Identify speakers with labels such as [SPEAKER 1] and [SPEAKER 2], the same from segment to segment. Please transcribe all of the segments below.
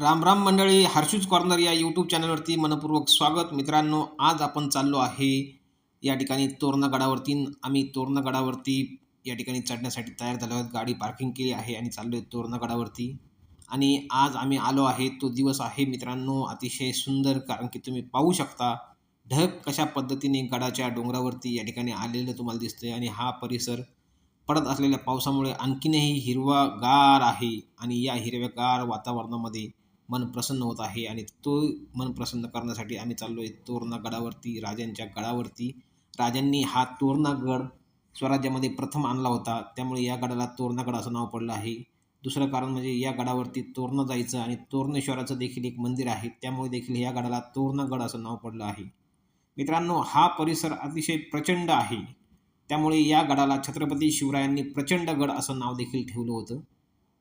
[SPEAKER 1] राम राम मंडळी हर्षूज कॉर्नर या यूट्यूब चॅनलवरती मनपूर्वक स्वागत. मित्रांनो आज आपण चाललो आहे या ठिकाणी तोरणगडावरती. आम्ही तोरणगडावरती या ठिकाणी चढण्यासाठी तयार झालो आहोत. गाडी पार्किंग केली आहे आणि चाललो आहे तोरणगडावरती. आणि आज आम्ही आलो आहे. तो दिवस आहे मित्रांनो अतिशय सुंदर कारण की तुम्ही पाहू शकता ढग कशा पद्धतीने गडाच्या डोंगरावरती या ठिकाणी आलेलं तुम्हाला दिसतंय. आणि हा परिसर पडत असलेल्या पावसामुळे आणखीनही हिरवा गार आहे. आणि या हिरव्यागार वातावरणामध्ये मन प्रसन्न होत आहे आणि तो मन प्रसन्न करण्यासाठी आम्ही चाललो आहे तोरणा गडावरती राजांच्या गडावरती. राजांनी हा तोरणा गड स्वराज्यामध्ये प्रथम आणला होता. त्यामुळे या गडाला तोरणागड असं नाव पडलं आहे. दुसरं कारण म्हणजे या गडावरती तोरणं जायचं आणि तोरणेश्वराचं देखील एक मंदिर आहे. त्यामुळे देखील या गडाला तोरणागड असं नाव पडलं आहे. मित्रांनो हा परिसर अतिशय प्रचंड आहे. त्यामुळे या गडाला छत्रपती शिवरायांनी प्रचंड गड असं नाव देखील ठेवलं होतं.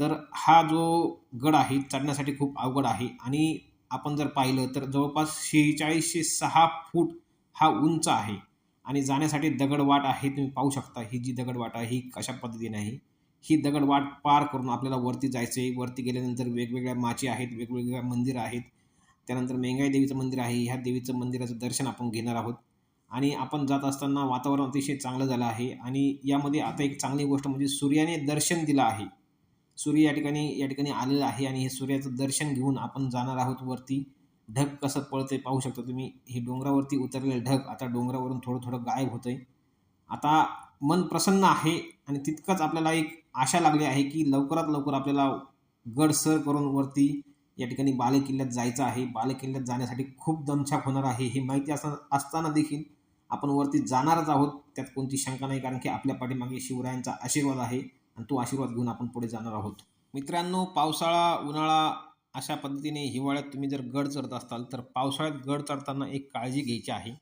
[SPEAKER 1] तर हा जो गड आहे चढण्यासाठी खूप अवघड आहे. आणि आपण जर पाहिलं तर जवळपास शेहेचाळीसशे सहा फूट हा उंच आहे. आणि जाण्यासाठी दगडवाट आहे तुम्ही पाहू शकता. ही जी दगडवाट आहे ही कशा पद्धतीने आहे? ही दगडवाट पार करून आपल्याला वरती जायचं आहे वरती गेल्यानंतर वेगवेगळ्या माची आहेत वेगवेगळ्या मंदिरं आहेत. त्यानंतर मेंगाई देवीचं मंदिर आहे. ह्या देवीचं मंदिराचं दर्शन आपण घेणार आहोत. आणि आपण जात असताना वातावरण अतिशय चांगलं झालं आहे. आणि यामध्ये आता एक चांगली गोष्ट म्हणजे सूर्याने दर्शन दिलं आहे. सूर्य या ठिकाणी या ठिकाणी आलेला आहे आणि हे सूर्याचं दर्शन घेऊन आपण जाणार आहोत वरती. ढग कसं पळते पाहू शकता तुम्ही. हे डोंगरावरती उतरलेलं ढग आता डोंगरावरून थोडं थोडं गायब होतंय. आता मन प्रसन्न आहे आणि तितकंच आपल्याला एक आशा लागली आहे की लवकरात लवकर आपल्याला गड सर करून वरती या ठिकाणी बालेकिल्ल्यात जायचं आहे. बालेकिल्ल्यात जाण्यासाठी खूप दमछाक होणार आहे. हे माहिती असताना असताना देखील आपण वरती जाणारच आहोत. त्यात कोणती शंका नाही कारण की आपल्या पाठीमागे शिवरायांचा आशीर्वाद आहे. आणि तो आशीर्वाद घेऊन आपण पुढे जाणार आहोत. मित्रांनो पावसाळा उन्हाळा अशा पद्धतीने हिवाळ्यात तुम्ही जर गड चढत असाल तर पावसाळ्यात गड चढताना एक काळजी घ्यायची आहे.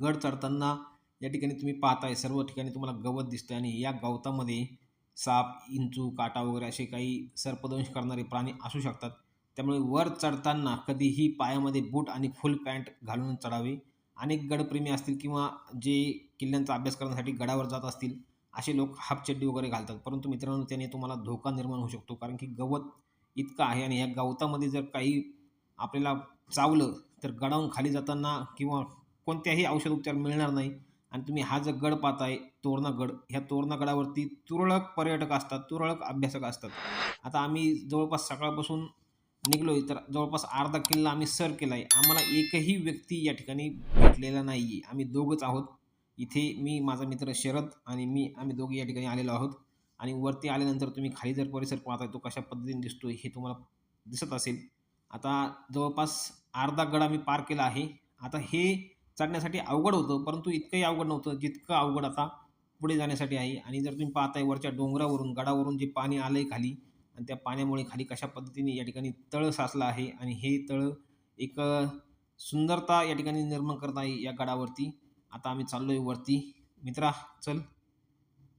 [SPEAKER 1] गड चढताना या ठिकाणी तुम्ही पाहताय सर्व ठिकाणी तुम्हाला गवत दिसतं आणि या गवतामध्ये साप इंचू काटा वगैरे असे काही सर्पदंश करणारे प्राणी असू शकतात. त्यामुळे वर चढताना कधीही पायामध्ये बूट आणि फुल पॅन्ट घालून चढावे. अनेक गडप्रेमी असतील किंवा जे किल्ल्यांचा अभ्यास करण्यासाठी गडावर जात असतील असे लोक हापचड्डी वगैरे घालतात. परंतु मित्रांनो त्याने तुम्हाला धोका निर्माण होऊ शकतो. कारण की गवत इतकं आहे आणि या गवतामध्ये जर काही आपल्याला चावलं तर गडावून खाली जाताना किंवा कोणत्याही औषध उपचार मिळणार नाही. आणि तुम्ही हा जो गड पाहताय तोरणागड ह्या तोरणागडावरती तुरळक पर्यटक असतात तुरळक अभ्यासक असतात. आता आम्ही जवळपास सकाळपासून निघलोय तर जवळपास अर्धा किल्ला आम्ही सर केला आहे आम्हाला एकही व्यक्ती या ठिकाणी भेटलेला नाही आहे आम्ही दोघंच आहोत. इथे मी माझा मित्र शरद आणि मी आम्ही दोघे या ठिकाणी आलेलो आहोत. आणि वरती आल्यानंतर तुम्ही खाली जर परिसर पाहताय तो कशा पद्धतीने दिसतोय हे तुम्हाला दिसत असेल. आता जवळपास अर्धा गड आम्ही पार केला आहे. आता हे चढण्यासाठी अवघड होतं परंतु इतकंही अवघड नव्हतं जितकं अवघड आता पुढे जाण्यासाठी आहे. आणि जर तुम्ही पाहताय वरच्या डोंगरावरून गडावरून जे पाणी आलं आहे खाली आणि त्या पाण्यामुळे खाली कशा पद्धतीने या ठिकाणी तळ साचलं आहे आणि हे तळ एक सुंदरता या ठिकाणी निर्माण करत आहे या गडावरती. आता आम्ही चाललो आहे वरती. मित्रा चल.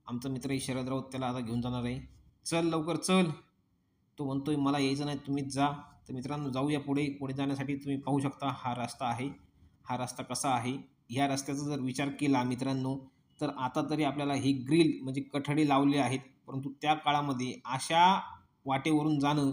[SPEAKER 1] आमचा मित्र शरद राऊत त्याला आता घेऊन जाणार आहे. चल लवकर चल. तो म्हणतोय मला यायचं नाही तुम्हीच जा. तर मित्रांनो जाऊया पुढे. पुढे जाण्यासाठी तुम्ही पाहू शकता हा रस्ता आहे. हा रस्ता कसा आहे? ह्या रस्त्याचा जर विचार केला मित्रांनो तर आता तरी आपल्याला ही ग्रिल म्हणजे कठडे लावले आहेत. परंतु त्या काळामध्ये अशा वाटेवरून जाणं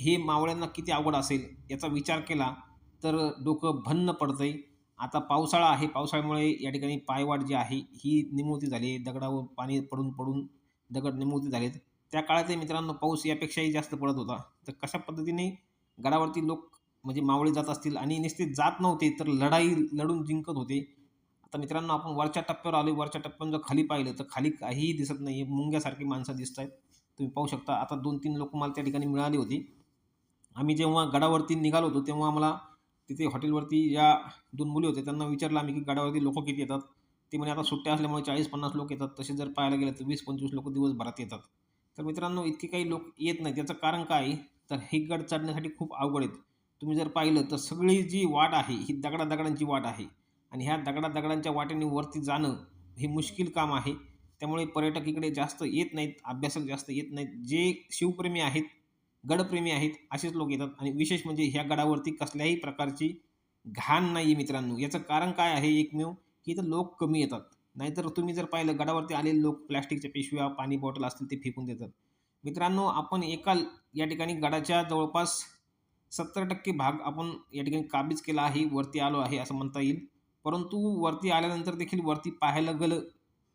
[SPEAKER 1] हे मावळ्यांना किती आवड असेल याचा विचार केला तर डोकं भन्न पडतंय. आता पावसाळा आहे. पावसाळ्यामुळे या ठिकाणी पायवाट जी आहे ही निमुळती झाली आहे. दगडावर पाणी पडून पडून दगड निमुळती झालेत. त्या काळातही मित्रांनो पाऊस यापेक्षाही जास्त पडत होता. तर कशा पद्धतीने गडावरती लोक म्हणजे मावळे जात असतील आणि नुसते जात नव्हते तर लढाई लढून जिंकत होते. आता मित्रांनो आपण वरच्या टप्प्यावर आलो वरच्या टप्प्यावर जर खाली पाहिलं तर खाली काहीही दिसत नाही मुंग्यासारखी माणसं दिसत आहेत. तुम्ही पाहू शकता आता दोन तीन लोक मला त्या ठिकाणी मिळाली होती. आम्ही जेव्हा गडावरती निघालो होतो तेव्हा आम्हाला तिथे हॉटेलवरती ज्या दोन मुली होत्या त्यांना विचारलं आम्ही की गडावरती लोक किती येतात? ते म्हणे आता सुट्ट्या असल्यामुळे चाळीस पन्नास लोक येतात तसे जर पाहायला गेलं तर वीस पंचवीस लोक दिवसभरात येतात. तर मित्रांनो इतके काही लोक येत नाही त्याचं कारण काय तर हे गड चढण्यासाठी खूप अवघड आहेत. तुम्ही जर पाहिलं तर सगळी जी वाट आहे ही दगडा दगडांची वाट आहे आणि ह्या दगडा दगडांच्या वाटेने वरती जाणं हे मुश्किल काम आहे. त्यामुळे पर्यटक इकडे जास्त येत नाहीत अभ्यासक जास्त येत नाहीत. जे शिवप्रेमी आहेत गडप्रेमी आहेत असेच लोक येतात. आणि विशेष म्हणजे ह्या गडावरती कसल्याही प्रकारची घाण नाही आहे मित्रांनो. याचं कारण काय आहे एकमेव? की इथं लोक कमी येतात. नाहीतर तुम्ही जर पाहिलं गडावरती आलेले लोक प्लॅस्टिकच्या पिशव्या पाणी बॉटल असतील ते फेकून देतात. मित्रांनो आपण एका या ठिकाणी गडाच्या जवळपास सत्तर टक्के भाग आपण या ठिकाणी काबीज केला आहे वरती आलो आहे असं म्हणता येईल. परंतु वरती आल्यानंतर देखील वरती पाहायला गेलं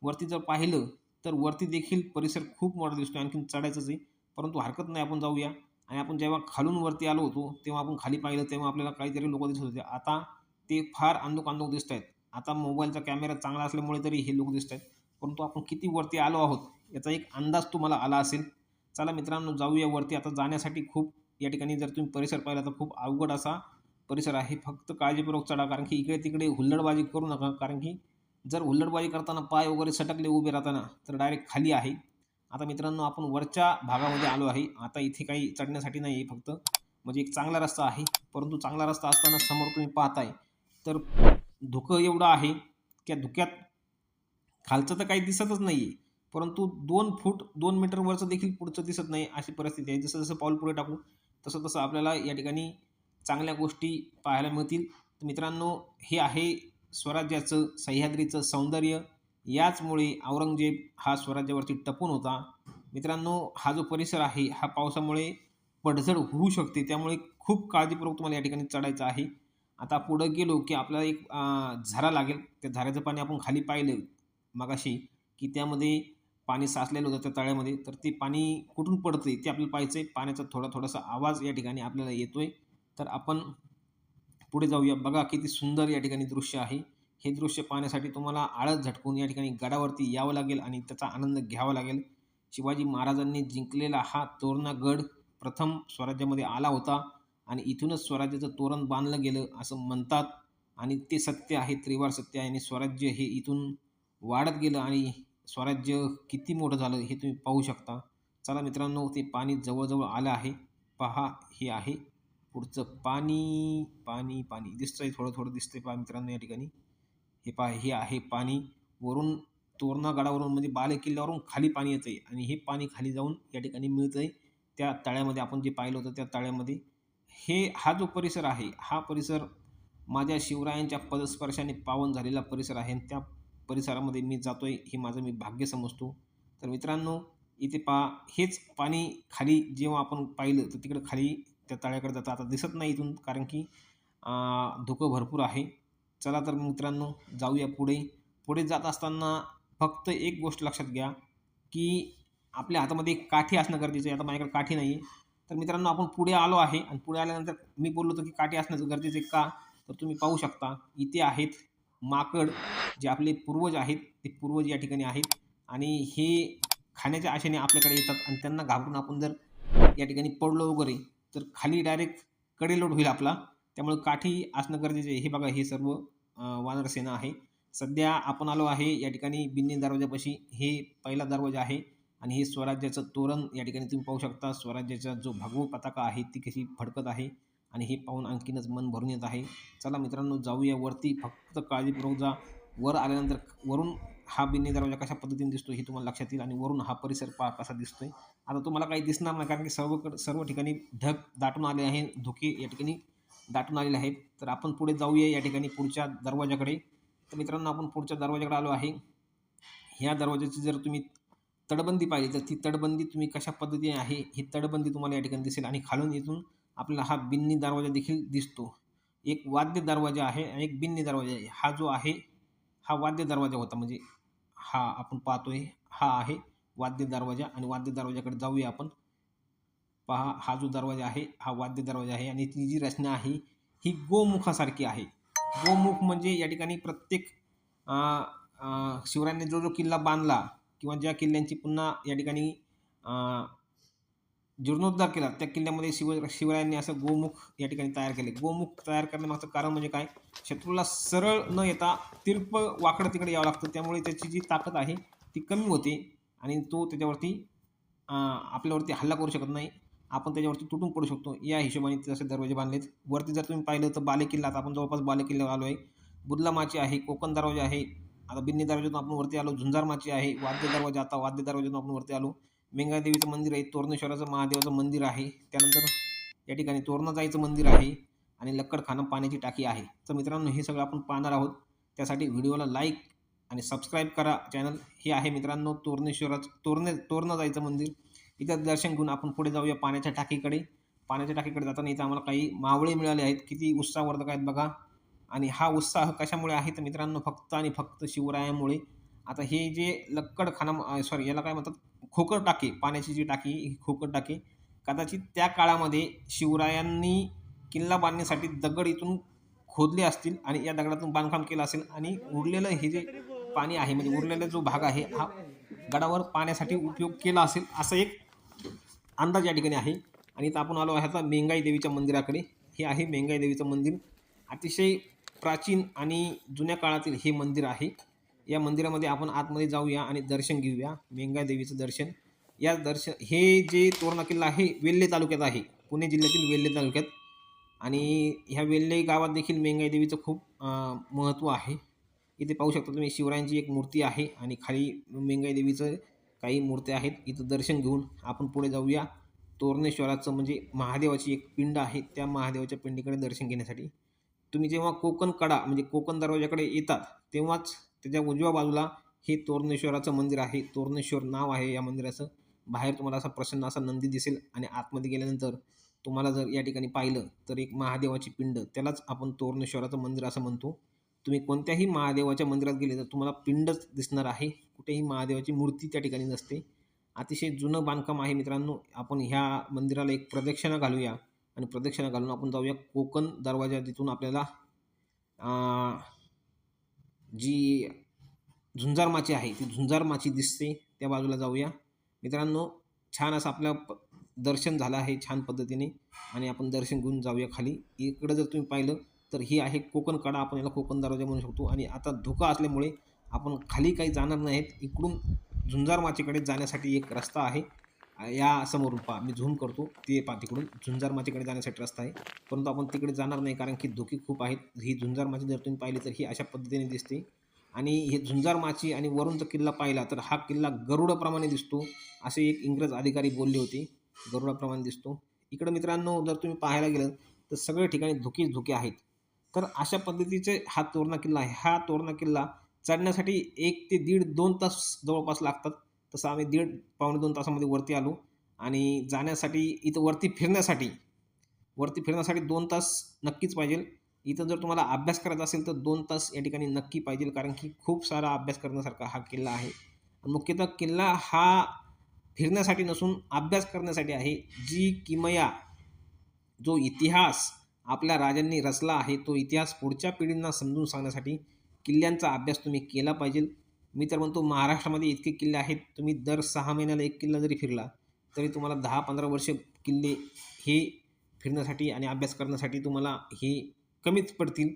[SPEAKER 1] वरती जर पाहिलं तर वरती देखील परिसर खूप मोठा दिसतो आणखीन चढायचंच आहे. परंतु हरकत नाही आपण जाऊया. आणि आपण जेव्हा खालून वरती आलो होतो तेव्हा आपण खाली पाहिलं तेव्हा आपल्याला काहीतरी लोक दिसत होते. आता ते फार अंदोक अंदोक दिसत आहेत. आता मोबाईलचा कॅमेरा चांगला असल्यामुळे तरी हे लोक दिसत आहेत. परंतु आपण किती वरती आलो आहोत याचा एक अंदाज तुम्हाला आला असेल. चला मित्रांनो जाऊया वरती. आता जाण्यासाठी खूप या ठिकाणी जर तुम्ही परिसर पाहिला तर खूप अवघड असा परिसर आहे. फक्त काळजीपूर्वक चढा कारण की इकडे तिकडे हुल्लडबाजी करू नका. कारण की जर हुल्लडबाजी करताना पाय वगैरे सटकले उभे राहताना तर डायरेक्ट खाली आहे. आता मित्रांनो आपण वरच्या भागामध्ये आलो आहे. आता इथे काही चढण्यासाठी नाही आहे फक्त. म्हणजे एक चांगला रस्ता आहे. परंतु चांगला रस्ता असताना समोर तुम्ही पाहताय. तर धुकं एवढं आहे. की धुक्यात खालचं तर काही दिसतच नाही आहे परंतु दोन फूट दोन मीटर वरचं देखील पुढचं दिसत नाही अशी परिस्थिती आहे. जसं जसं पाऊल पुढे टाकू तसं तसं आपल्याला या ठिकाणी चांगल्या गोष्टी पाहायला मिळतील. तर मित्रांनो हे आहे स्वराज्याचं सह्याद्रीचं सौंदर्य. याचमुळे औरंगजेब हा स्वराज्यावरती टपून होता. मित्रांनो हा जो परिसर आहे हा पावसामुळे पडझड होऊ शकते. त्यामुळे खूप काळजीपूर्वक तुम्हाला या ठिकाणी चढायचं आहे. आता पुढं गेलो की आपल्याला एक झरा लागेल. त्या झऱ्याचं पाणी आपण खाली पाहिलं मगाशी की त्यामध्ये पाणी साचलेलं होतं त्या तळ्यामध्ये. तर ते पाणी कुठून पडते ते आपल्याला पाहायचं आहे पाण्याचा थोडा थोडासा आवाज या ठिकाणी आपल्याला येतोय. तर आपण पुढे जाऊया. बघा किती सुंदर या ठिकाणी दृश्य आहे. हे दृश्य पाहण्यासाठी तुम्हाला आळस झटकून या ठिकाणी गडावरती यावं लागेल आणि त्याचा आनंद घ्यावा लागेल. शिवाजी महाराजांनी जिंकलेला हा तोरणा गड प्रथम स्वराज्यामध्ये आला होता आणि इथूनच स्वराज्याचं तोरण बांधलं गेलं असं म्हणतात. आणि ते सत्य आहे त्रिवार सत्य आहे आणि स्वराज्य हे इथून वाढत गेलं आणि स्वराज्य किती मोठं झालं हे तुम्ही पाहू शकता. चला मित्रांनो ते पाणी जवळजवळ आलं आहे. पहा हे आहे पुढचं पाणी पाणी पाणी. दिसतंय थोडं थोडं दिसतंय पहा मित्रांनो या ठिकाणी. हे पा हे आहे पाणी. वरून तोरणा गडावरून म्हणजे बाले किल्ल्यावरून खाली पाणी येतं आहे आणि हे पाणी खाली जाऊन या ठिकाणी मिळतं आहे त्या तळ्यामध्ये आपण जे पाहिलं होतं त्या तळ्यामध्ये. हे हा जो परिसर आहे हा परिसर माझ्या शिवरायांच्या पदस्पर्शाने पावन झालेला परिसर आहे आणि त्या परिसरामध्ये मी जातो आहे हे माझं मी भाग्य समजतो. तर मित्रांनो इथे पा हेच पाणी खाली जेव्हा आपण पाहिलं तर तिकडं खाली त्या तळ्याकडे जातं आता दिसत नाही इथून कारण की धुकं भरपूर आहे. चला तर मित्रांनो जाऊया पुढे. पुढे जात असताना फक्त एक गोष्ट लक्षात घ्या की आपल्या हातामध्ये काठी असणं गरजेचं आहे. आता माझ्याकडे काठी नाही आहे तर मित्रांनो आपण पुढे आलो आहे आणि पुढे आल्यानंतर मी बोललो होतो की काठी असणं गरजेचं आहे का? तर तुम्ही पाहू शकता इथे आहेत माकड जे आपले पूर्वज आहेत. ते पूर्वज या ठिकाणी आहेत. आणि हे खाण्याच्या आशेने आपल्याकडे येतात आणि त्यांना घाबरून आपण जर या ठिकाणी पडलो वगैरे तर खाली डायरेक्ट कडेलोट होईल आपला. त्यामुळे काठी असणं गरजेचं आहे. हे बघा हे सर्व वानर वानरसेना आहे. सध्या आपण आलो आहे या ठिकाणी बिन्नी दरवाजापाशी. हे पहिला दरवाजा आहे आणि हे स्वराज्याचं तोरण या ठिकाणी तुम्ही पाहू शकता. स्वराज्याचा जो भगव पताका आहे ती कशी फडकत आहे आणि हे पाहून आणखीनच मन भरून येत आहे. चला मित्रांनो जाऊया वरती. फक्त काळजीपूर्वक जा. वर आल्यानंतर वरून हा बिन्नी दरवाजा कशा पद्धतीने दिसतो हे तुम्हाला लक्षात येईल आणि वरून हा परिसर पहा कसा दिसतोय. आता तुम्हाला काही दिसणार नाही कारण की सर्व सर्व ठिकाणी ढग दाटून आले आहे. धुके या ठिकाणी दाटून आलेले आहेत. तर आपण पुढे जाऊया या ठिकाणी पुढच्या दरवाजाकडे तर मित्रांनो आपण पुढच्या दरवाजाकडे आलो आहे. ह्या दरवाजाची जर तुम्ही तडबंदी पाहिली तर ती तडबंदी तुम्ही कशा पद्धतीने आहे ही तडबंदी तुम्हाला या ठिकाणी दिसेल. आणि खालून इथून आपल्याला हा बिन्नी दरवाजा देखील दिसतो. एक वाद्य दरवाजा आहे आणि एक बिन्नी दरवाजा आहे. हा जो आहे हा वाद्य दरवाजा होता. म्हणजे हा आपण पाहतोय हा आहे वाद्य दरवाजा. आणि वाद्य दरवाजाकडे जाऊया आपण. पहा हा जो दरवाजा आहे हा वाद्य दरवाजा आहे आणि ती जी रचना आहे ही गोमुखासारखी आहे. गोमुख म्हणजे या ठिकाणी प्रत्येक शिवरायांनी जो जो किल्ला बांधला किंवा ज्या किल्ल्यांची पुन्हा या ठिकाणी जीर्णोद्धार केला त्या किल्ल्यामध्ये शिव शिवरायांनी असं गोमुख या ठिकाणी तयार केले. गोमुख तयार करण्यामागचं कारण म्हणजे काय? शत्रूला सरळ न येता तिरप वाकडं तिकडे यावं लागतं. त्यामुळे त्याची जी ताकद आहे ती कमी होते आणि तो त्याच्यावरती आपल्यावरती हल्ला करू शकत नाही. आपण त्याच्यावरती तुटून पडू शकतो. या हिशोबाने तसे दरवाजे बांधलेत. वरती जर तुम्ही पाहिलं तर बालेकिल्ला आता आपण जवळपास बालेकिल्ल्यावर आलो आहे. बुदलामाची आहे कोकण दरवाजा आहे. आता बिन्नी दरवाजातून आपण वरती आलो झुंजारमाची आहे वाद्य दरवाजा आता वाद्य दरवाजातून आपण वरती आलो. मेंगादेवीचं मंदिर आहे तोरणेश्वराचं महादेवाचं मंदिर आहे. त्यानंतर या ठिकाणी तोरणाजाईचं मंदिर आहे आणि लक्कडखाना पाण्याची टाकी आहे. तर मित्रांनो हे सगळं आपण पाहणार आहोत. त्यासाठी व्हिडिओला लाईक आणि सबस्क्राईब करा. चॅनल हे आहे मित्रांनो तोरणेश्वराचं तोरणे तोरणं जायचं मंदिर. इथं दर्शन घेऊन आपण पुढे जाऊया पाण्याच्या टाकीकडे. पाण्याच्या टाकीकडे जाताना इथं आम्हाला काही मावळे मिळाले आहेत. किती उत्साहवर्धक आहेत बघा. आणि हा उत्साह कशामुळे आहे? तर मित्रांनो फक्त आणि फक्त शिवरायामुळे. आता हे जे लक्कड खाना सॉरी याला काय म्हणतात? खोकड टाकी. पाण्याची जी टाकी ही खोकड टाकी. कदाचित त्या काळामध्ये शिवरायांनी किल्ला बांधण्यासाठी दगड इथून खोदले असतील आणि या दगडातून बांधकाम केलं असेल आणि उरलेलं हे जे पाणी आहे म्हणजे उरलेला जो भाग आहे हा गडावर पाण्यासाठी उपयोग केला असेल असं एक अंदाज या ठिकाणी आहे. आणि इथं आपण आलो आहे आता मेंगाई देवीच्या मंदिराकडे. हे आहे मेंगाई देवीचं मंदिर. अतिशय प्राचीन आणि जुन्या काळातील हे मंदिर आहे. या मंदिरामध्ये आपण आतमध्ये जाऊया आणि दर्शन घेऊया. मेंगाई देवीचं दर्शन. या दर्शन हे जे तोरणा किल्ला आहे वेल्हे तालुक्यात आहे. पुणे जिल्ह्यातील वेल्हे तालुक्यात. आणि ह्या वेल्हे गावात देखील मेंगाई देवीचं खूप महत्त्व आहे. इथे पाहू शकता तुम्ही शिवरायांची एक मूर्ती आहे आणि खाली मेंगाई देवीचं काही मूर्त्या आहेत. इथं दर्शन घेऊन आपण पुढे जाऊया. तोरणेश्वराचं म्हणजे महादेवाची एक पिंड आहे. त्या महादेवाच्या पिंडीकडे दर्शन घेण्यासाठी. तुम्ही जेव्हा कोकण कडा म्हणजे कोकण दरवाजाकडे येतात तेव्हाच त्याच्या उजव्या बाजूला हे तोरणेश्वराचं मंदिर आहे. तोरणेश्वर नाव आहे या मंदिराचं. बाहेर तुम्हाला असा प्रसन्न असा नंदी दिसेल आणि आतमध्ये गेल्यानंतर तुम्हाला जर या ठिकाणी पाहिलं तर एक महादेवाची पिंड त्यालाच आपण तोरणेश्वराचं मंदिर असं म्हणतो. तुम्ही कोणत्याही महादेवाच्या मंदिरात गेले तर तुम्हाला पिंडच दिसणार आहे. कुठेही महादेवाची मूर्ती त्या ठिकाणी नसते. अतिशय जुनं बांधकाम आहे मित्रांनो. आपण ह्या मंदिराला एक प्रदक्षिणा घालूया आणि प्रदक्षिणा घालून आपण जाऊया कोकण दरवाजा तिथून आपल्याला जी झुंजार माची आहे ती झुंजार माची दिसते. त्या बाजूला जाऊया. मित्रांनो छान असं आपलं प दर्शन झालं आहे छान पद्धतीने आणि आपण दर्शन घेऊन जाऊया खाली. इकडं जर तुम्ही पाहिलं तर ही आहे कोकण कडा आपण याला कोकण दरवाजा म्हणू शकतो. आणि आता धोका असल्यामुळे आपण खाली काही जाणार नाहीत. इकडून झुंजार माचीकडे जाण्यासाठी एक रस्ता आहे. या समोरून पा मी झूम करतो. ते पा तिकडून. झुंजार माचीकडे जाण्यासाठी रस्ता आहे. परंतु आपण तिकडे जाणार नाही कारण की धोके खूप आहेत. ही झुंजार माची जर तुम्ही पाहिली तर ही अशा पद्धतीने दिसते. आणि हे झुंजार माची आणि वरून जर किल्ला पाहिला तर हा किल्ला गरुडाप्रमाणे दिसतो असे एक इंग्रज अधिकारी बोलले होते. गरुडाप्रमाणे दिसतो. इकडं मित्रांनो जर तुम्ही पाहायला गेलं तर सगळ्या ठिकाणी धुकेच धुके आहेत. तर अशा पद्धतीचे हा तोरणा किल्ला आहे. हा तोरणा किल्ला चढण्यासाठी एक ते दीड दोन तास जवळपास लागतात. तसं आम्ही दीड पावणे दोन तासामध्ये वरती आलो आणि जाण्यासाठी इथं वरती फिरण्यासाठी वरती फिरण्यासाठी दोन तास नक्कीच पाहिजे. इथं जर तुम्हाला अभ्यास करायचा असेल तर दोन तास या ठिकाणी नक्की पाहिजे कारण की खूप सारा अभ्यास करण्यासारखा हा किल्ला आहे. मुख्यतः किल्ला हा फिरण्यासाठी नसून अभ्यास करण्यासाठी आहे. जी किमया जो इतिहास आपल्या राजांनी रचला आहे तो इतिहास पुढच्या पिढींना समजून सांगण्यासाठी किल्ल्यांचा अभ्यास तुम्ही केला पाहिजे. मी तर म्हणतो महाराष्ट्रामध्ये इतके किल्ले आहेत तुम्ही दर सहा महिन्याला एक किल्ला जरी फिरला तरी तुम्हाला दहा पंधरा वर्ष किल्ले हे फिरण्यासाठी आणि अभ्यास करण्यासाठी तुम्हाला हे कमीच पडतील.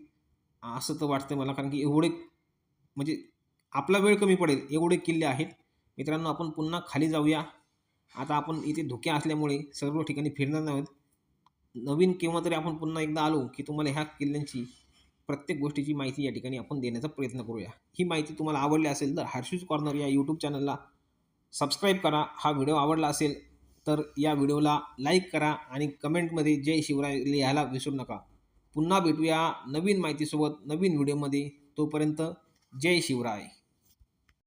[SPEAKER 1] असं तर वाटतं मला कारण की एवढे म्हणजे आपला वेळ कमी पडेल एवढे किल्ले आहेत. मित्रांनो आपण पुन्हा खाली जाऊया. आता आपण इथे धोके असल्यामुळे सर्व ठिकाणी फिरणार नाहीत. नवीन केव्हा तरी आपण पुन्हा एकदा आलो की तुम्हाला ह्या किल्ल्यांची प्रत्येक गोष्टीची माहिती या ठिकाणी आपण देण्याचा प्रयत्न करूया. ही माहिती तुम्हाला आवडली असेल तर हर्षूज कॉर्नर या यूट्यूब चॅनलला सबस्क्राईब करा. हा व्हिडिओ आवडला असेल तर या व्हिडिओला लाईक करा आणि कमेंटमध्ये जय शिवराय लिहायला विसरू नका. पुन्हा भेटूया नवीन माहितीसोबत नवीन व्हिडिओमध्ये तोपर्यंत जय शिवराय.